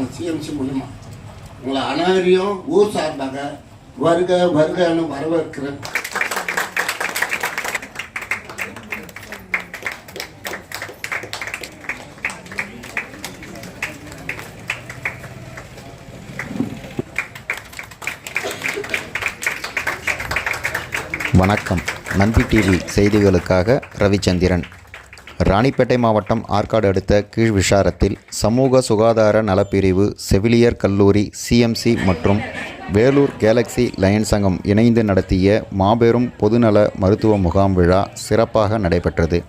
நாங்கள் சிஎம்சி மூலிமா உங்களை அனைவரையும் ஊர் சார்பாக வருக வருகன்னு வரவேற்கிறேன். வணக்கம். நந்தி டிவி செய்திகளுக்காக ரவிச்சந்திரன். ராணிப்பேட்டை மாவட்டம் ஆற்காடு அடுத்த கீழ் விசாரத்தில் சமூக சுகாதார நலப்பிரிவு செவிலியர் கல்லூரி சிஎம்சி மற்றும் வேலூர் கேலக்ஸி லயன்ஸ் சங்கம் இணைந்து நடத்திய மாபெரும் பொதுநல மருத்துவ முகாம் விழா சிறப்பாக நடைபெற்றது.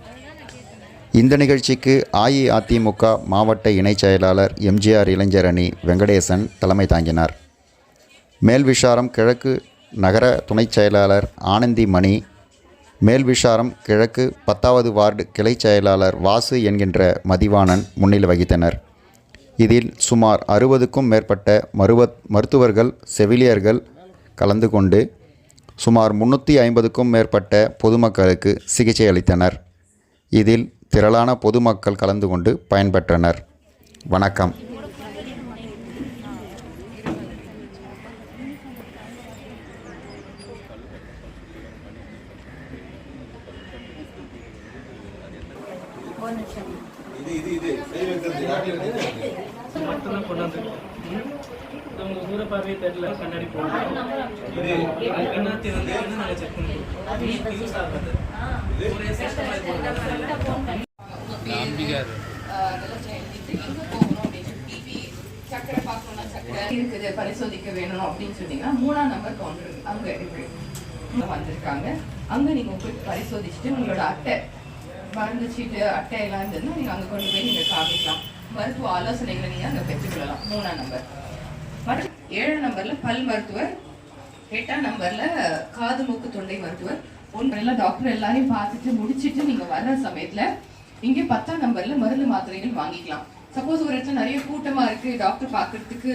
இந்த நிகழ்ச்சிக்கு அஇஅதிமுக மாவட்ட இணைச் செயலாளர் எம்ஜிஆர் இளைஞர் அணி வெங்கடேசன் தலைமை தாங்கினார். மேல்விசாரம் கிழக்கு நகர துணைச் செயலாளர் ஆனந்தி மணி மேல்விஷாரம் கிழக்கு பத்தாவது வார்டு கிளைச் செயலாளர் வாசு என்கின்ற மதிவாணன் முன்னிலை வகித்தனர். இதில் சுமார் அறுபதுக்கும் மேற்பட்ட மருவ மருத்துவர்கள் செவிலியர்கள் கலந்து கொண்டு சுமார் முன்னூற்றி ஐம்பதுக்கும் மேற்பட்ட பொதுமக்களுக்கு சிகிச்சை அளித்தனர். இதில் திரளான பொதுமக்கள் கலந்து கொண்டு பயன்பெற்றனர். வணக்கம். மட்டும்தான் கொண்டு அவங்க தூர பார்வையே தெரியல. கண்ணாடி போடணும் இது கண்ணாத்தி வந்து என்ன நாங்கள் செக் பண்ணுறோம் யூஸ் ஆகாது ஒரே சிஸ்டம் மாதிரி போடுறாங்க சக்கரை பார்க்கணும்னா சக்கரை இருக்குது பரிசோதிக்க வேணும் அப்படின்னு சொன்னீங்கன்னா மூணாம் நம்பர் கவுண்டர் அங்க வந்திருக்காங்க. அங்க நீங்க போய் பரிசோதிச்சுட்டு உங்களோட அட்டை மருந்து சீட்டு அட்டை எல்லாம் இருந்ததுன்னா நீங்க அங்க கொண்டு போய் நீங்க காமிக்கலாம். மருத்துவ ஆலோசனைகளை நீங்க அங்க பெற்றுக்கொள்ளலாம். மூணாம் நம்பர் மற்றும் ஏழாம் நம்பர்ல பல் மருத்துவர் எட்டாம் நம்பர்ல காது மூக்கு தொண்டை மருத்துவர். ஒன்று டாக்டர் எல்லாரையும் பார்த்துட்டு முடிச்சுட்டு நீங்க வர்ற சமயத்துல இங்கே பத்தாம் நம்பர்ல மருந்து மாத்திரைகள் வாங்கிக்கலாம். சப்போஸ் ஒரு இடத்துல நிறைய கூட்டமா இருக்கு டாக்டர் பார்க்கறதுக்கு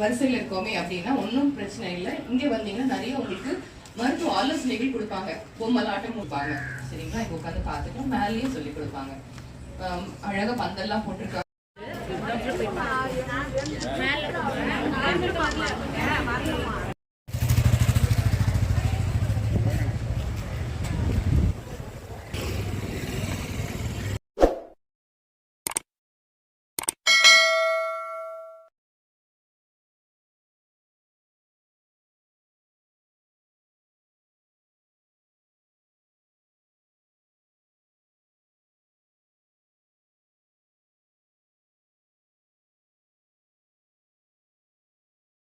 வரிசையில் இருக்கோமே அப்படின்னா ஒன்றும் பிரச்சனை இல்லை. இங்கே வந்தீங்கன்னா நிறைய உங்களுக்கு மருத்துவ ஆலோசனைகள் கொடுப்பாங்க. பொம்மலாட்டம் கொடுப்பாங்க சரிங்களா? இங்க உட்காந்து பார்த்துட்டு மேலேயும் சொல்லி கொடுப்பாங்க. அழகா பந்தெல்லாம் போட்டிருக்காங்க.